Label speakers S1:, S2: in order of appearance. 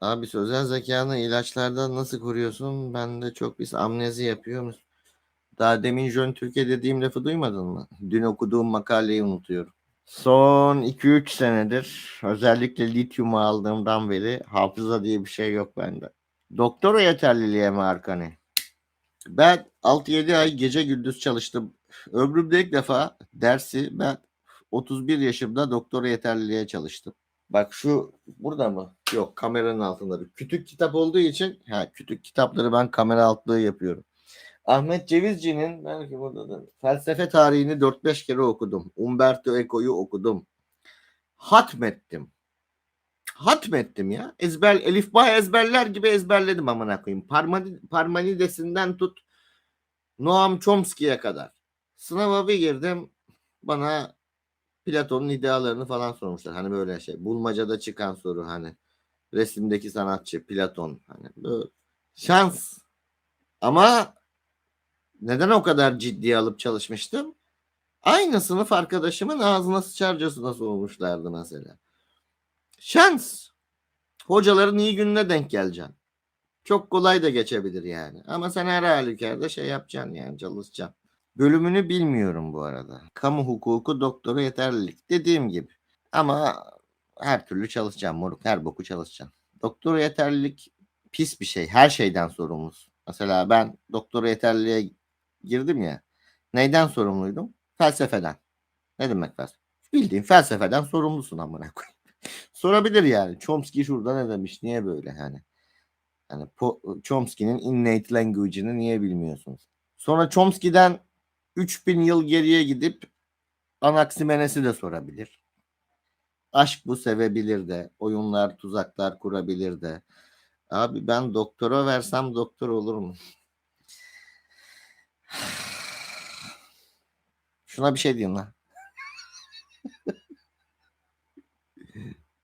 S1: Abi sözel zekanı ilaçlardan nasıl koruyorsun? Ben de çok biz amnezi yapıyoruz. Daha demin Jön Türkiye dediğim lafı duymadın mı? Dün okuduğum makaleyi unutuyorum. Son 2-3 senedir özellikle lityumu aldığımdan beri hafıza diye bir şey yok bende. Doktora yeterliliğe mi Arkani? Ben 6-7 ay gece gündüz çalıştım. Ömrümde ilk defa dersi ben 31 yaşımda doktora yeterliliğe çalıştım. Bak şu burada mı? Yok kameranın altında. Bir Kütük kitap olduğu için ha, kütük kitapları ben kamera altlığı yapıyorum. Ahmet Cevizci'nin belki burada da felsefe tarihini 4-5 kere okudum. Umberto Eco'yu okudum. Hatmettim. Hatmettim ya. Ezber Elif Bay ezberler gibi ezberledim amına koyayım. Parmani, Parmenides'inden tut Noam Chomsky'ye kadar. Sınava bir girdim. Bana Platon'un idealarını falan sormuşlar. Hani böyle şey. Bulmacada çıkan soru hani. Resimdeki sanatçı Platon. Hani. Şans. Ama neden o kadar ciddiye alıp çalışmıştım? Aynı sınıf arkadaşımın ağzına sıçarcasına sormuşlardı mesela. Şans. Hocaların iyi gününe denk geleceksin. Çok kolay da geçebilir yani. Ama sen her halükarda şey yapacaksın yani çalışacaksın. Bölümünü bilmiyorum bu arada. Kamu hukuku doktora yeterlilik dediğim gibi. Ama her türlü çalışacağım moruk. Her boku çalışacağım. Doktora yeterlilik pis bir şey. Her şeyden sorumlusun. Mesela ben doktora yeterliliğe girdim ya. Neyden sorumluydum? Felsefeden. Ne demek felsefe? Bildiğin felsefeden sorumlusun amına koyayım. Sorabilir yani. Chomsky şurada ne demiş? Niye böyle? Yani Po- Chomsky'nin innate language'ini niye bilmiyorsunuz? Sonra Chomsky'den 3000 yıl geriye gidip Anaximenes'i de sorabilir. Aşk bu sevebilir de. Oyunlar, tuzaklar kurabilir de. Abi ben doktora versem doktor olur mu? Şuna bir şey diyeyim lan.